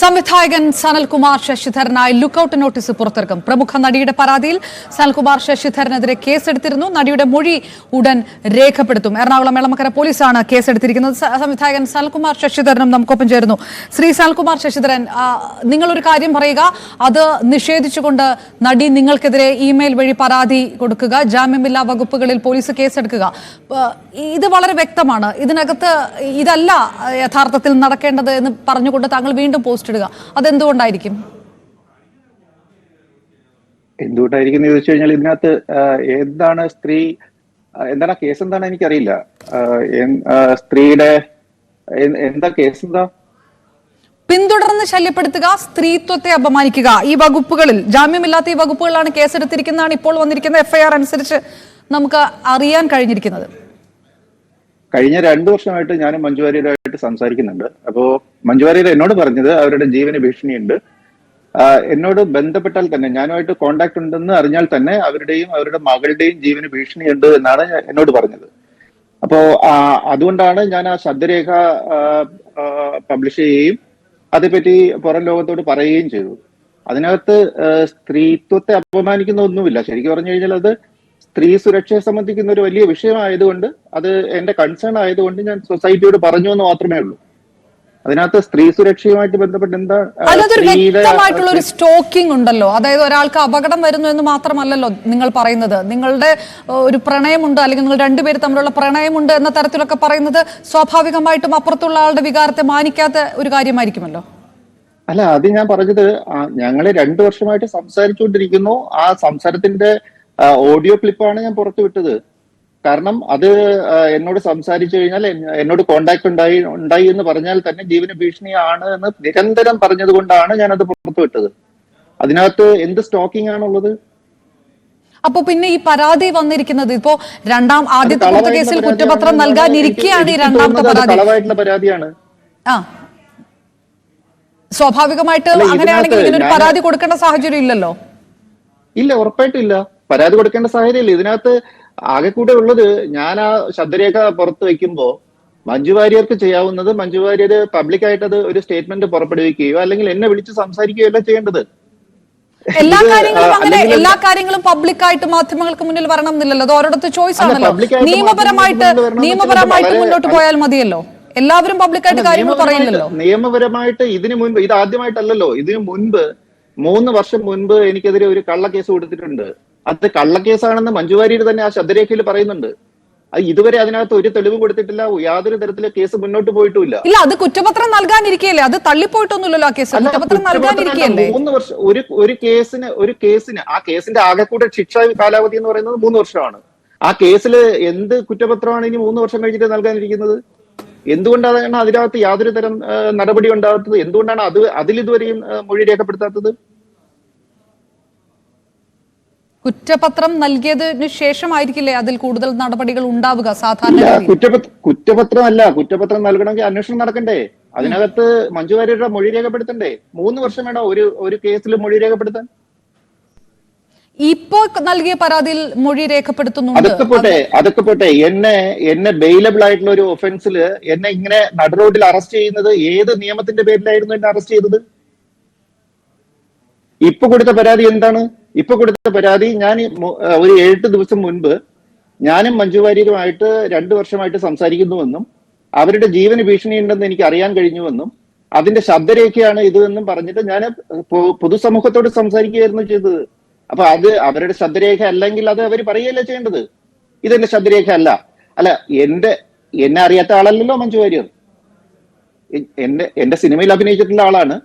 സംവിധായകൻ Sanalkumar ശശിധരനായി lookout notice പുറത്തിറക്കും. പ്രമുഖ നടിയുടെ പരാതിയിൽ സനൽകുമാർ ശശിധരനെതിരെ കേസെടുത്തിരുന്നു. നടിയുടെ മൊഴി ഉടൻ രേഖപ്പെടുത്തും. എറണാകുളം എളമക്കര പോലീസാണ് കേസെടുത്തിരിക്കുന്നത്. സംവിധായകൻ സനൽകുമാർ ശശിധരനും നമുക്കൊപ്പം ചേരുന്നു. ശ്രീ സനൽകുമാർ ശശിധരൻ നിങ്ങളൊരു കാര്യം പറയുക. അത് നിഷേധിച്ചുകൊണ്ട് നടി നിങ്ങൾക്കെതിരെ ഇമെയിൽ വഴി പരാതി കൊടുക്കുക. ജാമ്യമില്ലാ വകുപ്പുകളിൽ പോലീസ് കേസെടുക്കുക. ഇത് വളരെ വ്യക്തമാണ്. ഇതിനകത്ത് ഇതല്ല യഥാർത്ഥത്തിൽ നടക്കേണ്ടത് എന്ന് പറഞ്ഞുകൊണ്ട് താങ്കൾ വീണ്ടും പോസ്റ്റ് ഇടുക അതെന്തുകൊണ്ടായിരിക്കും? എന്തുകൊണ്ടായിരിക്കും എന്ന് ചോദിച്ചു കഴിഞ്ഞാൽ ഇതിനകത്ത് എന്താണ് സ്ത്രീ എന്താണ് കേസ് എന്താണ് എനിക്കറിയില്ല. സ്ത്രീയുടെ എന്താ കേസ് എന്താ? പിന്തുടർന്ന് ശല്യപ്പെടുത്തുക സ്ത്രീത്വത്തെ അപമാനിക്കുക. ഈ വകുപ്പുകളിൽ ജാമ്യമില്ലാത്ത ഈ വകുപ്പുകളിലാണ് കേസെടുത്തിരിക്കുന്നതാണ് ഇപ്പോൾ വന്നിരിക്കുന്ന എഫ്ഐആർ അനുസരിച്ച് നമുക്ക് അറിയാൻ കഴിഞ്ഞിരിക്കുന്നത്. കഴിഞ്ഞ രണ്ടു വർഷമായിട്ട് ഞാനും മഞ്ജുവാര്യരുമായിട്ട് സംസാരിക്കുന്നുണ്ട്. അപ്പോ മഞ്ജുവാര്യർ എന്നോട് പറഞ്ഞത് അവരുടെ ജീവന ഭീഷണിയുണ്ട്. എന്നോട് ബന്ധപ്പെട്ടാൽ തന്നെ ഞാനുമായിട്ട് കോണ്ടാക്ട് ഉണ്ടെന്ന് അറിഞ്ഞാൽ തന്നെ അവരുടെയും അവരുടെ മകളുടെയും ജീവന് ഭീഷണിയുണ്ട് എന്നാണ് എന്നോട് പറഞ്ഞത്. അപ്പോ അതുകൊണ്ടാണ് ഞാൻ ആ ശബ്ദരേഖ പബ്ലിഷ് ചെയ്യുകയും അതേപ്പറ്റി പുറം ലോകത്തോട് പറയുകയും ചെയ്തു. അതിനകത്ത് സ്ത്രീത്വത്തെ അപമാനിക്കുന്ന ഒന്നുമില്ല ശരിക്കും പറഞ്ഞു കഴിഞ്ഞാൽ അത് സ്ത്രീ സുരക്ഷയെ സംബന്ധിക്കുന്ന ഒരു വലിയ വിഷയമായതുകൊണ്ട് അത് എന്റെ കൺസേൺ ആയതുകൊണ്ട് ഞാൻ സൊസൈറ്റിയോട് പറഞ്ഞു എന്ന് മാത്രമേ ഉള്ളൂ. അതിനകത്ത് സ്ത്രീ സുരക്ഷയുമായിട്ട് ബന്ധപ്പെട്ട് എന്താ വ്യക്തമായിട്ടുള്ള ഒരു സ്റ്റോക്കിംഗ് ഉണ്ടല്ലോ. അതായത് ഒരാൾക്ക് അപകടം വരുന്നു എന്ന് മാത്രമല്ലല്ലോ നിങ്ങൾ പറയുന്നത്. നിങ്ങളുടെ ഒരു പ്രണയമുണ്ട് അല്ലെങ്കിൽ നിങ്ങൾ രണ്ടുപേര് തമ്മിലുള്ള പ്രണയമുണ്ട് എന്ന തരത്തിലൊക്കെ പറയുന്നത് സ്വാഭാവികമായിട്ടും അപ്പുറത്തുള്ള ആളുടെ വികാരത്തെ മാനിക്കാത്ത ഒരു കാര്യമായിരിക്കുമല്ലോ? അല്ല അത് ഞാൻ പറഞ്ഞത് ഞങ്ങൾ രണ്ടു വർഷമായിട്ട് സംസാരിച്ചുകൊണ്ടിരിക്കുന്നു. ആ സംസാരത്തിന്റെ ഓഡിയോ ക്ലിപ്പാണ് ഞാൻ പുറത്തു വിട്ടത്. കാരണം അത് എന്നോട് സംസാരിച്ചു കഴിഞ്ഞാൽ എന്നോട് കോണ്ടാക്ട് ഉണ്ടായി ഉണ്ടായി എന്ന് പറഞ്ഞാൽ തന്നെ ജീവന ഭീഷണിയാണ് എന്ന് നിരന്തരം പറഞ്ഞത് കൊണ്ടാണ് അത് പുറത്തു വിട്ടത്. അതിനകത്ത് എന്ത് സ്റ്റോക്കിംഗ് ആണുള്ളത്? അപ്പൊ പിന്നെ ഈ പരാതി വന്നിരിക്കുന്നത് ഇപ്പോ രണ്ടാം ആദ്യത്തെ കൊടുത്ത കേസിൽ കുറ്റപത്രം നൽകാനിരിക്കുകയാണ് നൽകാനിരിക്കെയാണ് ഈ രണ്ടാമത്തെ പരാതി. പരാതിയാണ്. ആ. സ്വാഭാവികമായിട്ട് അങ്ങനെയാണെങ്കിൽ ഇങ്ങനെ ഒരു പരാതി കൊടുക്കേണ്ട സാഹചര്യം ഇല്ലല്ലോ? ഇല്ല ഉറപ്പായിട്ടും ഇല്ല. പരാതി കൊടുക്കേണ്ട സാഹചര്യമില്ല. ഇതിനകത്ത് ആകെ കൂടെ ഉള്ളത് ഞാൻ ആ ശബ്ദരേഖ പുറത്ത് വെക്കുമ്പോ മഞ്ജു വാര്യർക്ക് ചെയ്യാവുന്നത് മഞ്ജു വാര്യർ പബ്ലിക്കായിട്ട് അത് ഒരു സ്റ്റേറ്റ്മെന്റ് പുറപ്പെടുവിക്കുകയോ അല്ലെങ്കിൽ എന്നെ വിളിച്ച് സംസാരിക്കുകയോ അല്ല ചെയ്യേണ്ടത്. എല്ലാ കാര്യങ്ങളും അങ്ങനെ എല്ലാ കാര്യങ്ങളും പബ്ലിക്കായിട്ട് മാധ്യമങ്ങൾക്ക് മുന്നിൽ വരണം എന്നില്ലല്ലോ. അത് ഓരോടത്ത് ചോയ്സ് ആണല്ലോ. നിയമപരമായിട്ട് നിയമപരമായിട്ട് മുന്നോട്ട് പോയാൽ മതിയല്ലോ. എല്ലാവരും പബ്ലിക്കായിട്ട് കാര്യങ്ങൾ നിയമപരമായിട്ട് നിയമപരമായിട്ട് ഇതിനു മുൻപ് ഇത് ആദ്യമായിട്ടല്ലല്ലോ ഇതിനു മുൻപ് മൂന്ന് വർഷം മുൻപ് എനിക്കെതിരെ ഒരു കള്ള കേസ് കൊടുത്തിട്ടുണ്ട്. അത് കള്ളക്കേസാണെന്ന് മഞ്ജു വാര്യർ തന്നെ ആ ശബ്ദരേഖയിൽ പറയുന്നുണ്ട്. അത് ഇതുവരെ അതിനകത്ത് ഒരു തെളിവ് കൊടുത്തിട്ടില്ല യാതൊരു തരത്തിലെ കേസ് മുന്നോട്ട് പോയിട്ടുമില്ല. ഇല്ല അത് കുറ്റപത്രം നൽകാനിരിക്കുകയല്ലേ അത് തള്ളിപ്പോയിട്ടൊന്നുമില്ലല്ലോ ആ കേസ്. കുറ്റപത്രം നൽകാനിരിക്കുകയല്ലേ മൂന്ന് വർഷം ഒരു ഒരു കേസിന് ഒരു കേസിന് ആ കേസിന്റെ ആകെക്കൂടെ ശിക്ഷ കാലാവധി എന്ന് പറയുന്നത് മൂന്ന് വർഷമാണ്. ആ കേസിൽ എന്ത് കുറ്റപത്രമാണ് ഇനി മൂന്ന് വർഷം കഴിഞ്ഞിട്ട് നൽകാനിരിക്കുന്നത്? എന്തുകൊണ്ടാണ് അതിനകത്ത് യാതൊരു തരം നടപടി ഉണ്ടാകാത്തത്? എന്തുകൊണ്ടാണ് അത് അതിൽ ഇതുവരെയും ആ, മൊഴി രേഖപ്പെടുത്താത്തത്? കുറ്റപത്രം നൽകിയതിനു ശേഷമായിരിക്കില്ലേ അതിൽ കൂടുതൽ നടപടികൾ ഉണ്ടാവുക സാധാരണ കുറ്റപത്രം അല്ല കുറ്റപത്ര നൽകണമെങ്കിൽ അന്വേഷണം നടക്കണ്ടേ? അതിനകത്ത് മഞ്ജു വാര്യരുടെ മൊഴി രേഖപ്പെടുത്തണ്ടേ? മൂന്ന് വർഷം വേണോ ഒരു ഒരു കേസിൽ മൊഴി രേഖപ്പെടുത്താൻ. ഇപ്പോ നൽകിയ പരാതിയിൽ മൊഴി രേഖപ്പെടുത്തുന്നു അതൊക്കെ പോട്ടെ അതൊക്കെ പോട്ടെ. എന്നെ എന്നെ ബെയിലബിൾ ആയിട്ടുള്ള ഒരു ഒഫൻസിൽ എന്നെ ഇങ്ങനെ നടുറോഡിൽ അറസ്റ്റ് ചെയ്യുന്നത് ഏത് നിയമത്തിന്റെ പേരിലായിരുന്നു എന്നെ അറസ്റ്റ് ചെയ്തത്? ഇപ്പൊ കൊടുത്ത പരാതി എന്താണ്? ഇപ്പൊ കൊടുത്ത പരാതി ഞാൻ ഒരു ഏഴ് ദിവസം മുൻപ് ഞാനും മഞ്ജു വാര്യരുമായിട്ട് രണ്ടു വർഷമായിട്ട് സംസാരിക്കുന്നുവെന്നും അവരുടെ ജീവന് ഭീഷണിയുണ്ടെന്ന് എനിക്ക് അറിയാൻ കഴിഞ്ഞുവെന്നും അതിന്റെ ശബ്ദരേഖയാണ് ഇത് എന്നും പറഞ്ഞിട്ട് ഞാൻ പൊതുസമൂഹത്തോട് സംസാരിക്കുകയായിരുന്നു ചെയ്തത്. അപ്പൊ അത് അവരുടെ ശബ്ദരേഖ അല്ലെങ്കിൽ അത് അവർ പറയുകയല്ലേ ചെയ്യേണ്ടത്? ഇതെന്റെ ശബ്ദരേഖ അല്ല. അല്ല എന്റെ എന്നെ അറിയാത്ത ആളല്ലല്ലോ മഞ്ജു വാര്യർ. എന്റെ എന്റെ സിനിമയിൽ അഭിനയിച്ചിട്ടുള്ള ആളാണ്.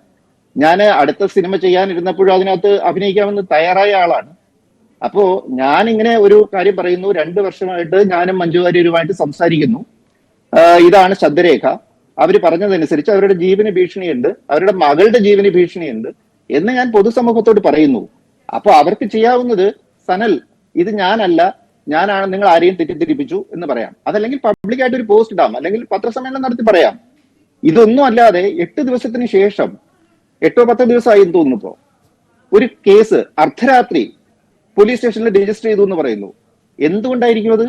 ഞാൻ അടുത്ത സിനിമ ചെയ്യാനിരുന്നപ്പോഴും അതിനകത്ത് അഭിനയിക്കാമെന്ന് തയ്യാറായ ആളാണ്. അപ്പോ ഞാൻ ഇങ്ങനെ ഒരു കാര്യം പറയുന്നു. രണ്ട് വർഷമായിട്ട് ഞാനും മഞ്ജു വാര്യരുമായിട്ട് സംസാരിക്കുന്നു. ഇതാണ് ശബ്ദരേഖ. അവർ പറഞ്ഞതനുസരിച്ച് അവരുടെ ജീവന് ഭീഷണിയുണ്ട്. അവരുടെ മകളുടെ ജീവന് ഭീഷണിയുണ്ട് എന്ന് ഞാൻ പൊതുസമൂഹത്തോട് പറയുന്നു. അപ്പോൾ അവർക്ക് ചെയ്യാവുന്നത് സനൽ ഇത് ഞാനല്ല ഞാനാണ് നിങ്ങൾ ആരെയും തെറ്റിദ്ധരിപ്പിച്ചു എന്ന് പറയാം. അതല്ലെങ്കിൽ പബ്ലിക്കായിട്ട് ഒരു പോസ്റ്റ് ഇടാം. അല്ലെങ്കിൽ പത്രസമ്മേളനം നടത്തി പറയാം. ഇതൊന്നും അല്ലാതെ എട്ട് ദിവസത്തിന് ശേഷം എട്ടോ പത്തോ ദിവസമായി എന്ന് തോന്നുന്നു ഇപ്പോ. ഒരു കേസ് അർദ്ധരാത്രി പോലീസ് സ്റ്റേഷനിൽ രജിസ്റ്റർ ചെയ്തു എന്ന് പറയുന്നു. എന്തുകൊണ്ടായിരിക്കും അത്?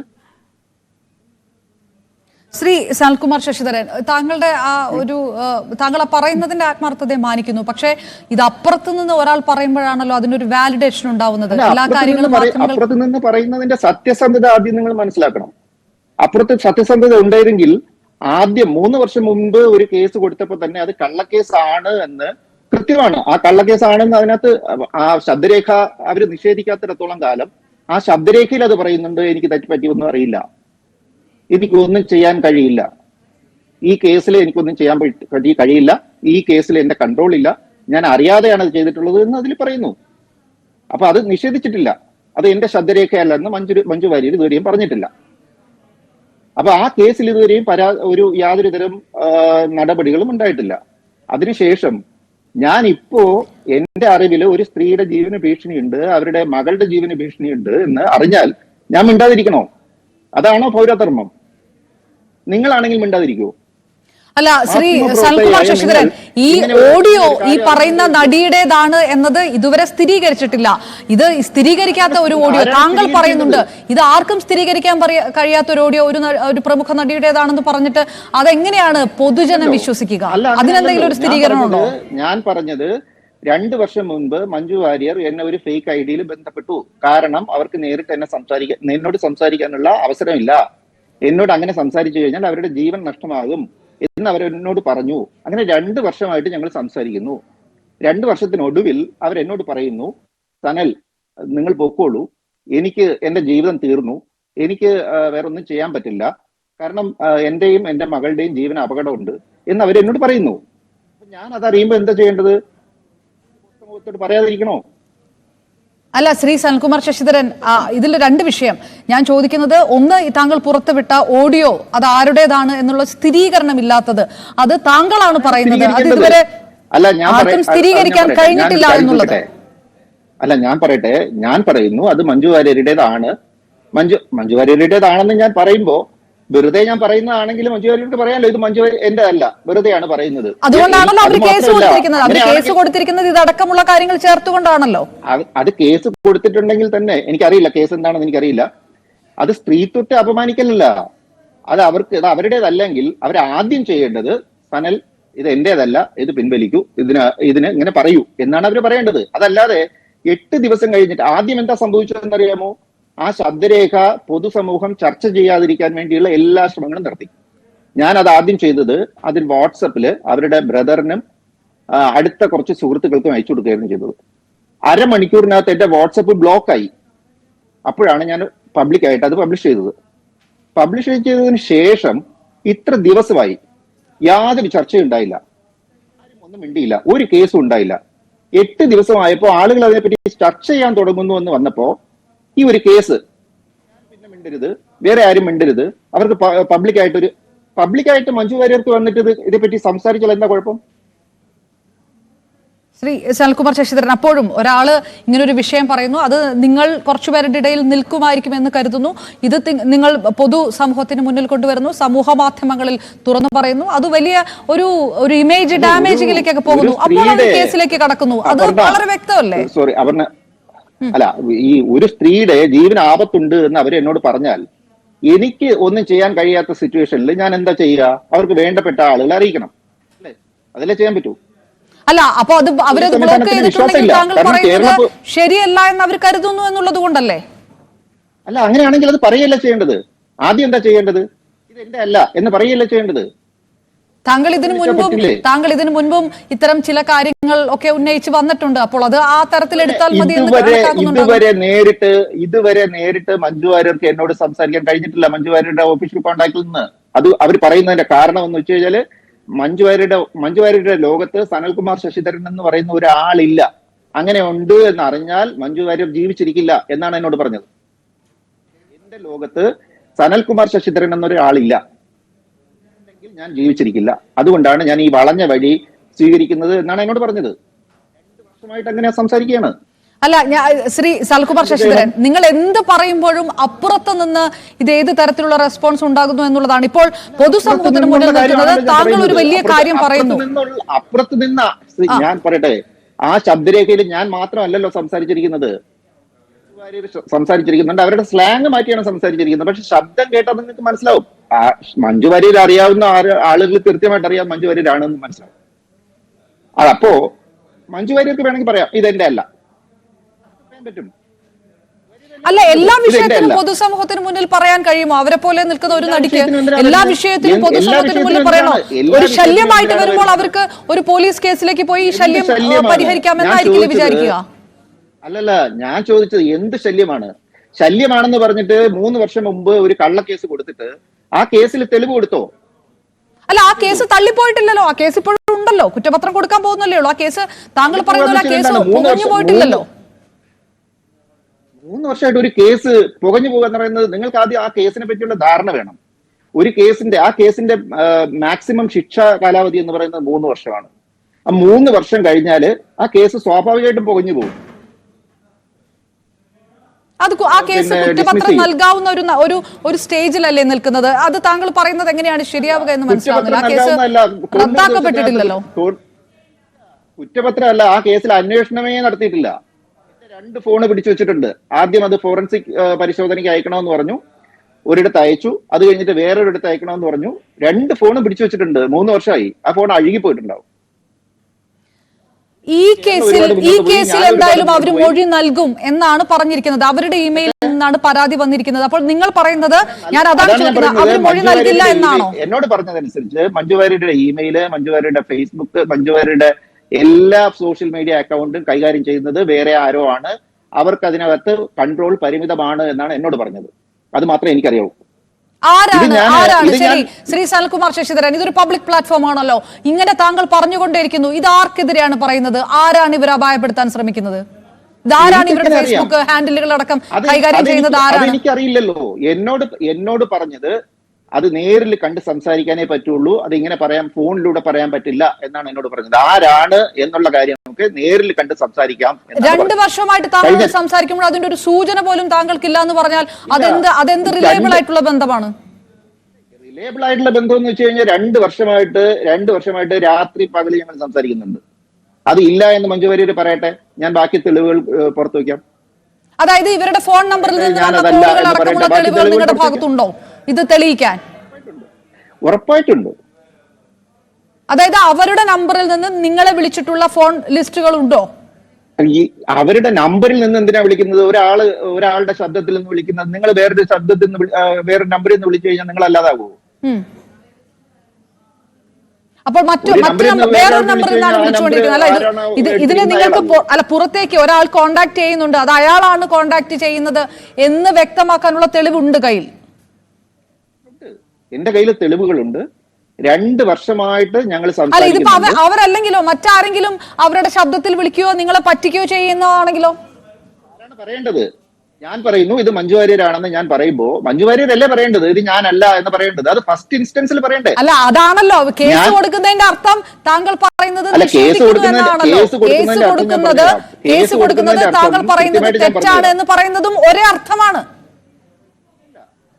ശ്രീ സൽകുമാർ ശശിധരൻ താങ്കളുടെ ആ ഒരു താങ്കൾ പറയുന്നതിന്റെ ആത്മാർത്ഥതയെ മാനിക്കുന്നു. പക്ഷേ ഇത് അപ്പുറത്ത് നിന്ന് ഒരാൾ പറയുമ്പോഴാണല്ലോ അതിനൊരു വാലിഡേഷൻ ഉണ്ടാവുന്നത്. എല്ലാ കാര്യങ്ങളും അപ്പുറത്ത് നിന്ന് പറയുന്നതിന്റെ സത്യസന്ധത ആദ്യം നിങ്ങൾ മനസ്സിലാക്കണം. അപ്പുറത്ത് സത്യസന്ധത ഉണ്ടായിരുന്നെങ്കിൽ ആദ്യം മൂന്ന് വർഷം മുമ്പ് ഒരു കേസ് കൊടുത്തപ്പോൾ തന്നെ അത് കള്ളക്കേസാണ് എന്ന് കൃത്യമാണ്. ആ കള്ളക്കേസ് ആണെന്ന് അതിനകത്ത് ആ ശബ്ദരേഖ അവർ നിഷേധിക്കാത്തിടത്തോളം കാലം ആ ശബ്ദരേഖയിൽ അത് പറയുന്നുണ്ട് എനിക്ക് തെറ്റുപറ്റിയൊന്നും അറിയില്ല. എനിക്കൊന്നും ചെയ്യാൻ കഴിയില്ല. ഈ കേസിൽ എനിക്കൊന്നും ചെയ്യാൻ പറ്റി- കഴിയില്ല. ഈ കേസിൽ എന്റെ കൺട്രോൾ ഇല്ല. ഞാൻ അറിയാതെയാണ് അത് ചെയ്തിട്ടുള്ളത് എന്ന് അതിൽ പറയുന്നു. അപ്പൊ അത് നിഷേധിച്ചിട്ടില്ല. അത് എന്റെ ശബ്ദരേഖയല്ലെന്ന് മഞ്ജു മഞ്ജു വാര്യർ ഇതുവരെയും പറഞ്ഞിട്ടില്ല. അപ്പൊ ആ കേസിൽ ഇതുവരെയും പരാ ഒരു യാതൊരു തരം നടപടികളും ഉണ്ടായിട്ടില്ല. അതിനുശേഷം ഞാൻ ഇപ്പോ എന്റെ അറിവിൽ ഒരു സ്ത്രീയുടെ ജീവന് ഭീഷണിയുണ്ട് അവരുടെ മകളുടെ ജീവന് ഭീഷണിയുണ്ട് എന്ന് അറിഞ്ഞാൽ ഞാൻ മിണ്ടാതിരിക്കണോ? അതാണോ പൗരധർമ്മം? നിങ്ങളാണെങ്കിൽ മിണ്ടാതിരിക്കുമോ അല്ല ശ്രീ സൽകുമാർ ശശിധരൻ ഈ ഓഡിയോ ഈ പറയുന്ന നടിയുടേതാണ് എന്നത് ഇതുവരെ സ്ഥിരീകരിച്ചിട്ടില്ല. ഇത് സ്ഥിരീകരിക്കാത്ത ഒരു ഓഡിയോ. താങ്കൾ പറയുന്നുണ്ട്. ഇത് ആർക്കും സ്ഥിരീകരിക്കാൻ കഴിയാത്ത ഒരു ഓഡിയോ ഒരു ഒരു പ്രമുഖ നടിയുടേതാണെന്ന് പറഞ്ഞിട്ട് അതെങ്ങനെയാണ് പൊതുജനം വിശ്വസിക്കുക? അതിനെന്തെങ്കിലും ഒരു. സ്ഥിരീകരണം ഉണ്ടോ? ഞാൻ പറഞ്ഞത് രണ്ട് വർഷം മുൻപ് മഞ്ജു വാര്യർ എന്നെ ഒരു ഫേക്ക് ഐ ഡിയിൽ ബന്ധപ്പെട്ടു. കാരണം അവർക്ക് നേരിട്ട് എന്നെ സംസാരിക്കാൻ എന്നോട് സംസാരിക്കാനുള്ള അവസരമില്ല. എന്നോട് അങ്ങനെ സംസാരിച്ചു കഴിഞ്ഞാൽ അവരുടെ ജീവൻ നഷ്ടമാകും. എന്ന് അവർ എന്നോട് പറഞ്ഞു അങ്ങനെ രണ്ട് വർഷമായിട്ട് ഞങ്ങൾ സംസാരിക്കുന്നു. രണ്ട് വർഷത്തിനൊടുവിൽ അവർ എന്നോട് പറയുന്നു സനൽ നിങ്ങൾ പൊക്കോളൂ. എനിക്ക് എന്റെ ജീവിതം തീർന്നു. എനിക്ക് വേറൊന്നും ചെയ്യാൻ പറ്റില്ല. കാരണം എന്റെയും എന്റെ മകളുടെയും ജീവൻ അപകടമുണ്ട്. എന്ന് അവർ എന്നോട് പറയുന്നു ഞാൻ അതറിയുമ്പോൾ എന്താ ചെയ്യേണ്ടത്? പറയാതിരിക്കണോ? അല്ല ശ്രീ സനൽകുമാർ ശശിധരൻ ഇതിൽ രണ്ട് വിഷയം. ഞാൻ ചോദിക്കുന്നത് ഒന്ന് താങ്കൾ പുറത്തുവിട്ട ഓഡിയോ അത് ആരുടേതാണ് എന്നുള്ള സ്ഥിരീകരണം ഇല്ലാത്തത് അത് താങ്കളാണ് പറയുന്നത്. അത്. ഇതുവരെ ആർക്കും സ്ഥിരീകരിക്കാൻ കഴിഞ്ഞിട്ടില്ല എന്നുള്ളത്. അല്ല ഞാൻ പറയട്ടെ. ഞാൻ പറയുന്നു അത് മഞ്ജു വാര്യരുടേതാണ്. മഞ്ജു മഞ്ജു വാര്യരുടേതാണെന്ന് ഞാൻ പറയുമ്പോ വെറുതെ ഞാൻ പറയുന്നതാണെങ്കിലും മഞ്ജു വാര്യർക്ക് പറയാമല്ലോ ഇത് മഞ്ജു എന്റെ അല്ല വെറുതെയാണ് പറയുന്നത്. അതുകൊണ്ടാണല്ലോ അവർ അത് കേസ് കൊടുത്തിരിക്കുന്നത്. അവർ കേസ് കൊടുത്തിരിക്കുന്നത് ഇതടക്കമുള്ള കാര്യങ്ങൾ ചേർത്തുകൊണ്ടാണല്ലോ. അത് അത് കേസ് കൊടുത്തിട്ടുണ്ടെങ്കിൽ തന്നെ എനിക്കറിയില്ല കേസ് എന്താണെന്ന് എനിക്കറിയില്ല. അത് സ്ത്രീത്വത്തെ അപമാനിക്കലല്ല. അത് അവർക്ക് ഇത് അവരുടേതല്ലെങ്കിൽ അവർ ആദ്യം ചെയ്യേണ്ടത് സനൽ ഇത് എന്റേതല്ല ഇത് പിൻവലിക്കൂ ഇതിന് ഇതിന് ഇങ്ങനെ പറയൂ എന്നാണ് അവർ പറയേണ്ടത്. അതല്ലാതെ എട്ട് ദിവസം കഴിഞ്ഞിട്ട് ആദ്യം എന്താ സംഭവിച്ചതെന്നറിയാമോ? ആ ശബ്ദരേഖ പൊതുസമൂഹം ചർച്ച ചെയ്യാതിരിക്കാൻ വേണ്ടിയുള്ള എല്ലാ ശ്രമങ്ങളും നടത്തി. ഞാൻ അത് ആദ്യം ചെയ്തത് അതിൽ വാട്സപ്പിൽ അവരുടെ ബ്രദറിനും അടുത്ത കുറച്ച് സുഹൃത്തുക്കൾക്കും അയച്ചു കൊടുക്കുകയായിരുന്നു ചെയ്തത്. അരമണിക്കൂറിനകത്ത് എന്റെ വാട്സപ്പ് ബ്ലോക്കായി. അപ്പോഴാണ് ഞാൻ പബ്ലിക്കായിട്ട് അത് പബ്ലിഷ് ചെയ്തത്. പബ്ലിഷ് ചെയ്തതിന് ശേഷം ഇത്ര ദിവസമായി യാതൊരു ചർച്ചയും ഉണ്ടായില്ല. ആരും ഒന്നും മിണ്ടിയില്ല. ഒരു കേസും ഉണ്ടായില്ല. എട്ട് ദിവസമായപ്പോൾ ആളുകൾ അതിനെപ്പറ്റി ചർച്ച ചെയ്യാൻ തുടങ്ങുന്നു എന്ന് വന്നപ്പോ ഈ ഒരു കേസ് പിന്നെ മിണ്ടരുത്. വേറെ ആരും മിണ്ടരുത്. അവർക്ക് പബ്ലിക്കായിട്ട് ആയിട്ടൊരു പബ്ലിക്കായിട്ട് മഞ്ജു വാര്യർക്ക് വന്നിട്ട് ഇത് ഇതേപ്പറ്റി സംസാരിച്ചാൽ എന്താ കുഴപ്പം? ശ്രീ സനൽകുമാർ ശശിധരൻ അപ്പോഴും ഒരാൾ ഇങ്ങനൊരു വിഷയം പറയുന്നു. അത് നിങ്ങൾ കുറച്ചുപേരുടെ ഇടയിൽ നിൽക്കുമായിരിക്കുമെന്ന് കരുതുന്നു. ഇത് നിങ്ങൾ പൊതു സമൂഹത്തിന് മുന്നിൽ കൊണ്ടുവരുന്നു. സമൂഹ മാധ്യമങ്ങളിൽ തുറന്നു പറയുന്നു. അത് വലിയ ഒരു ഒരു ഇമേജ് ഡാമേജിങ്ങിലേക്കൊക്കെ പോകുന്നു. ഒരു അപ്പോൾ അത് കേസിലേക്ക് കടക്കുന്നു. അത് വളരെ വ്യക്തമല്ലേ? സോറി അല്ല ഈ ഒരു സ്ത്രീയുടെ ജീവൻ ആപത്തുണ്ട് എന്ന് അവർ എന്നോട് പറഞ്ഞാൽ എനിക്ക് ഒന്നും ചെയ്യാൻ കഴിയാത്ത സിറ്റുവേഷനിൽ ഞാൻ എന്താ ചെയ്യുക? അവർക്ക് വേണ്ടപ്പെട്ട ആളുകളെ അറിയിക്കണം. അല്ലേ? അതല്ലേ ചെയ്യാൻ പറ്റൂ? അല്ല അപ്പൊ അത് അവരത് ബ്ലോക്ക് സംവിധാനത്തിന് ചെയ്തിട്ടുണ്ടെങ്കിൽ താങ്കൾ പറയുന്നത് ശരിയല്ല എന്ന് അവർ കരുതുന്നു എന്നുള്ളത് കൊണ്ടല്ലേ? അല്ല അങ്ങനെയാണെങ്കിൽ അത് പറയല്ല ചെയ്യേണ്ടത്? ആദ്യം എന്താ ചെയ്യേണ്ടത്? ഇത് എന്റെ അല്ല എന്ന് പറയല്ല ചെയ്യേണ്ടത്? താങ്കൾ ഇതിനു മുൻപും താങ്കൾ ഇതിനു മുൻപും ഇത്തരം ചില കാര്യങ്ങൾ ഒക്കെ ഉന്നയിച്ച് വന്നിട്ടുണ്ട്. അപ്പോൾ അത് ആ തരത്തിൽ എടുത്താൽ മതി ഇതുവരെ നേരിട്ട് ഇതുവരെ നേരിട്ട് മഞ്ജു വാര്യർക്ക് എന്നോട് സംസാരിക്കാൻ കഴിഞ്ഞിട്ടില്ല മഞ്ജു വാര്യരുടെ ഓഫീഷ്യൽ കോൺടാക്ടിൽ നിന്ന്. അത് അവർ പറയുന്നതിന്റെ കാരണം എന്ന് വെച്ച് കഴിഞ്ഞാൽ മഞ്ജു വാര്യരുടെ മഞ്ജു വാര്യരുടെ ലോകത്ത് സനൽകുമാർ ശശിധരൻ എന്ന് പറയുന്ന ഒരാളില്ല. അങ്ങനെ ഉണ്ട് എന്ന് അറിഞ്ഞാൽ മഞ്ജു വാര്യർ ജീവിച്ചിരിക്കില്ല എന്നാണ് എന്നോട് പറഞ്ഞത്. എന്റെ ലോകത്ത് സനൽകുമാർ ശശിധരൻ എന്നൊരാളില്ല. ഞാൻ ജീവിച്ചിരിക്കില്ല. അതുകൊണ്ടാണ് ഞാൻ ഈ വളഞ്ഞ വഴി സ്വീകരിക്കുന്നത് എന്നാണ് എന്നോട് പറഞ്ഞത്. രണ്ടു വർഷമായിട്ട് അങ്ങനെ സംസാരിക്കുകയാണ്. അല്ല ഞാൻ ശ്രീ സൽകുമാർ ശശിധരൻ നിങ്ങൾ എന്ത് പറയുമ്പോഴും അപ്പുറത്ത് നിന്ന് ഇത് ഏത് തരത്തിലുള്ള റെസ്പോൺസ് ഉണ്ടാകുന്നു എന്നുള്ളതാണ്. ഇപ്പോൾ പൊതുസമൂഹത്തിന് മുന്നിൽ നിൽക്കുന്നത് താങ്കൾ ഒരു വലിയ കാര്യം പറയുന്നു. അപ്പുറത്ത് നിന്ന ഞാൻ പറയട്ടെ ആ ശബ്ദരേഖയിൽ ഞാൻ മാത്രമല്ലല്ലോ സംസാരിച്ചിരിക്കുന്നത്. സംസാരിച്ചിരിക്കുന്നുണ്ട്. അവരുടെ സ്ലാങ് മാറ്റിയാണ് സംസാരിച്ചിരിക്കുന്നത്. പക്ഷെ ശബ്ദം കേട്ടാൽ നിങ്ങൾക്ക് മനസ്സിലാവും. ആ മഞ്ജു വാര്യർ അറിയാവുന്ന ആളുകൾ കൃത്യമായിട്ട് അറിയാം മഞ്ജു വാര്യരാണെന്ന് മനസ്സിലാവും. അതപ്പോ മഞ്ജു വാര്യർക്ക് വേണമെങ്കിൽ പറയാം ഇതെന്റെ അല്ല. പറ്റും. അല്ല എല്ലാ വിഷയത്തിലും പൊതുസമൂഹത്തിന് മുന്നിൽ പറയാൻ കഴിയുമോ? അവരെ പോലെ നിൽക്കുന്ന ഒരു നടിക്ക് എല്ലാ? വിഷയത്തിലും പൊതുസമൂഹത്തിന് മുന്നിൽ പറയണോ? ഒരു ശല്യമായിട്ട് വരുമ്പോൾ അവർക്ക് ഒരു പോലീസ് കേസിലേക്ക് പോയി ഈ ശല്യം? പരിഹരിക്കാമെന്നായിരിക്കില്ല വിചാരിക്കുക? അല്ലല്ല ഞാൻ ചോദിച്ചത് എന്ത് ശല്യമാണ്? ശല്യമാണെന്ന് പറഞ്ഞിട്ട് മൂന്ന് വർഷം മുമ്പ് ഒരു കള്ള കേസ് കൊടുത്തിട്ട് ആ കേസിൽ തെളിവ് കൊടുത്തോ? അല്ല ആ കേസ് തള്ളിപ്പോയിട്ടില്ലല്ലോ. ആ കേസ് ഇപ്പോഴും ഉണ്ടല്ലോ. കുറ്റപത്രം കൊടുക്കാൻ പോകുന്നല്ലേ ഉള്ളൂ. ആ കേസ് താങ്കൾ പറയുന്ന ആ കേസ് പുകഞ്ഞു പോയിട്ടില്ലല്ലോ. മൂന്ന് വർഷമായിട്ട് ഒരു കേസ് പുകഞ്ഞു പോകുക എന്ന് പറയുന്നത് നിങ്ങൾക്ക് ആദ്യം ആ കേസിനെ പറ്റിയുള്ള ധാരണ വേണം. ഒരു കേസിന്റെ ആ കേസിന്റെ മാക്സിമം ശിക്ഷ കാലാവധി എന്ന് പറയുന്നത് മൂന്ന് വർഷമാണ്. ആ മൂന്ന് വർഷം കഴിഞ്ഞാൽ ആ കേസ് സ്വാഭാവികമായിട്ടും പുകഞ്ഞു പോകും. അത് ആ കേസ് കുറ്റപത്രം. നൽകാവുന്ന ഒരു ഒരു ഒരു സ്റ്റേജിലല്ലേ നിൽക്കുന്നത്? അത് താങ്കൾ പറയുന്നത് എങ്ങനെയാണ് ശരിയാവുക എന്ന് മനസ്സിലാവുന്നില്ല. ആ കേസ് റദ്ദാക്കപ്പെട്ടിട്ടില്ലല്ലോ. കുറ്റപത്രമല്ല ആ കേസിൽ അന്വേഷണമേ നടത്തിയിട്ടില്ല. രണ്ട് ഫോണ് പിടിച്ചു വെച്ചിട്ടുണ്ട്. ആദ്യം അത് ഫോറൻസിക് പരിശോധനയ്ക്ക് അയക്കണമെന്ന് പറഞ്ഞു. ഒരിടത്ത് അയച്ചു. അത് കഴിഞ്ഞിട്ട് വേറൊരിടത്ത് അയക്കണമെന്ന് പറഞ്ഞു. രണ്ട് ഫോണും പിടിച്ചു വെച്ചിട്ടുണ്ട്. മൂന്ന് വർഷമായി. ആ ഫോൺ അഴുകി പോയിട്ടുണ്ടാവും ഈ കേസിൽ ഈ കേസിൽ എന്തായാലും അവർ മൊഴി നൽകും എന്നാണ് പറഞ്ഞിരിക്കുന്നത്. അവരുടെ ഇമെയിലിൽ നിന്നാണ് പരാതി വന്നിരിക്കുന്നത്. അപ്പോൾ നിങ്ങൾ പറയുന്നത് ഞാൻ അതാണ് ചോദിക്കുന്നത്. അവർ മൊഴി നൽകില്ല എന്നാണോ? എന്നോട് പറഞ്ഞതനുസരിച്ച് മഞ്ജുവാരിയുടെ ഇമെയിൽ മഞ്ജുവാരിയുടെ ഫേസ്ബുക്ക് മഞ്ജുവാരിയുടെ എല്ലാ സോഷ്യൽ മീഡിയ അക്കൗണ്ടും കൈകാര്യം ചെയ്യുന്നത് വേറെ ആരോ ആണ്. അവർക്ക് അതിനകത്ത് കൺട്രോൾ പരിമിതമാണ് എന്നാണ് എന്നോട് പറഞ്ഞത്. അത് മാത്രമേ എനിക്കറിയാവൂ. ആരാണ്? ആരാണ്? ശരി ശ്രീ സനൽകുമാർ ശശിധരൻ ഇതൊരു പബ്ലിക് പ്ലാറ്റ്ഫോം ആണല്ലോ. ഇങ്ങനെ താങ്കൾ പറഞ്ഞുകൊണ്ടേയിരിക്കുന്നു. ഇത് ആർക്കെതിരെയാണ് പറയുന്നത്? ആരാണ് ഇവർ അപായപ്പെടുത്താൻ ശ്രമിക്കുന്നത്? ഇതാരാണ് ഇവരുടെ ഫേസ്ബുക്ക് ഹാൻഡിലുകൾ അടക്കം കൈകാര്യം ചെയ്യുന്നത്? ആരാണ്? എനിക്കറിയില്ലല്ലോ. എന്നോട് എന്നോട് പറഞ്ഞത് അത് നേരിൽ കണ്ട് സംസാരിക്കാനേ പറ്റുള്ളൂ. അത് ഇങ്ങനെ പറയാൻ ഫോണിലൂടെ പറയാൻ പറ്റില്ല എന്നാണ് എന്നോട് പറഞ്ഞത്. ആരാണ് എന്നുള്ള കാര്യം നമുക്ക് നേരിൽ കണ്ട് സംസാരിക്കാം രണ്ട് വർഷമായിട്ട് താങ്കൾ സംസാരിക്കുമ്പോൾ അതിന്റെ ഒരു സൂചന പോലും താങ്കൾക്കില്ല എന്ന് പറഞ്ഞാൽ അതെന്ത് അതെന്ത് റിലേബിൾ ആയിട്ടുള്ള ബന്ധമാണ്? റിലേബിൾ ആയിട്ടുള്ള ബന്ധം എന്ന് വെച്ച് കഴിഞ്ഞാൽ രണ്ട് വർഷമായിട്ട് രണ്ട് വർഷമായിട്ട് രാത്രി പകൽ ഞങ്ങൾ സംസാരിക്കുന്നുണ്ട്. അത് ഇല്ല എന്ന് മഞ്ജു വാര്യർ പറയട്ടെ. ഞാൻ ബാക്കി തെളിവുകൾ പുറത്തു വയ്ക്കാം. അതായത് ഇവരുടെ ഫോൺ നമ്പറിൽ നിന്ന് തെളിവുകൾ നിങ്ങളുടെ ഭാഗത്തുണ്ടോ? ഇത് തെളിയിക്കാൻ? ഉറപ്പായിട്ടുണ്ട്. അതായത് അവരുടെ നമ്പറിൽ നിന്ന് നിങ്ങളെ വിളിച്ചിട്ടുള്ള ഫോൺ ലിസ്റ്റുകൾ ഉണ്ടോ ഈ അവരുടെ നമ്പറിൽ നിന്ന് എന്തിനാ വിളിക്കുന്നത്? ഒരാൾ ഒരാളുടെ ശബ്ദത്തിൽ നിന്ന് വിളിക്കുന്നത്. നിങ്ങൾ വേറൊരു ശബ്ദത്തിൽ നിന്ന് വേറൊരു നമ്പറിൽ നിന്ന് വിളിച്ചു കഴിഞ്ഞാൽ നിങ്ങൾ അല്ലാതാകുമോ അപ്പോൾ മറ്റു മറ്റു വേറൊരു വേറെ നമ്പറിൽ നിന്നാണ് വിളിച്ചുകൊണ്ടിരിക്കുന്നത് അല്ല ഇത് ഇതിന് ഇതിനെ നിങ്ങൾക്ക് അല്ല പുറത്തേക്ക് ഒരാൾ കോണ്ടാക്ട് ചെയ്യുന്നുണ്ട്. അത് അയാളാണ് കോണ്ടാക്ട് ചെയ്യുന്നത് എന്ന് വ്യക്തമാക്കാനുള്ള തെളിവുണ്ട് കയ്യിൽ. എന്റെ കയ്യിൽ തെളിവുകളുണ്ട്. രണ്ട് വർഷമായിട്ട് ഞങ്ങൾ അവരല്ലെങ്കിലോ? മറ്റാരെങ്കിലും അവരുടെ ശബ്ദത്തിൽ വിളിക്കുകയോ നിങ്ങളെ പറ്റിക്കുകയോ ചെയ്യുന്നതാണെങ്കിലോ ആരാണ് പറയേണ്ടത്. ഞാൻ പറയുന്നു ഇത് മഞ്ജു വാര്യരാണെന്ന് ഞാൻ പറയുമ്പോ മഞ്ജു വാര്യരല്ലേ പറയേണ്ടത്? ഇത് ഞാനല്ല എന്ന് പറയേണ്ടത്. അത് ഫസ്റ്റ് ഇൻസ്റ്റൻസിൽ പറയണ്ടേ. അല്ല അതാണല്ലോ. കേസ് കൊടുക്കുന്നതിന്റെ അർത്ഥം താങ്കൾ പറയുന്നത് കേസ് കൊടുക്കുന്നത് കേസ് കൊടുക്കുന്നത് താങ്കൾ പറയുന്നത് തെറ്റാണ് എന്ന് പറയുന്നതും ഒരേ അർത്ഥമാണ്.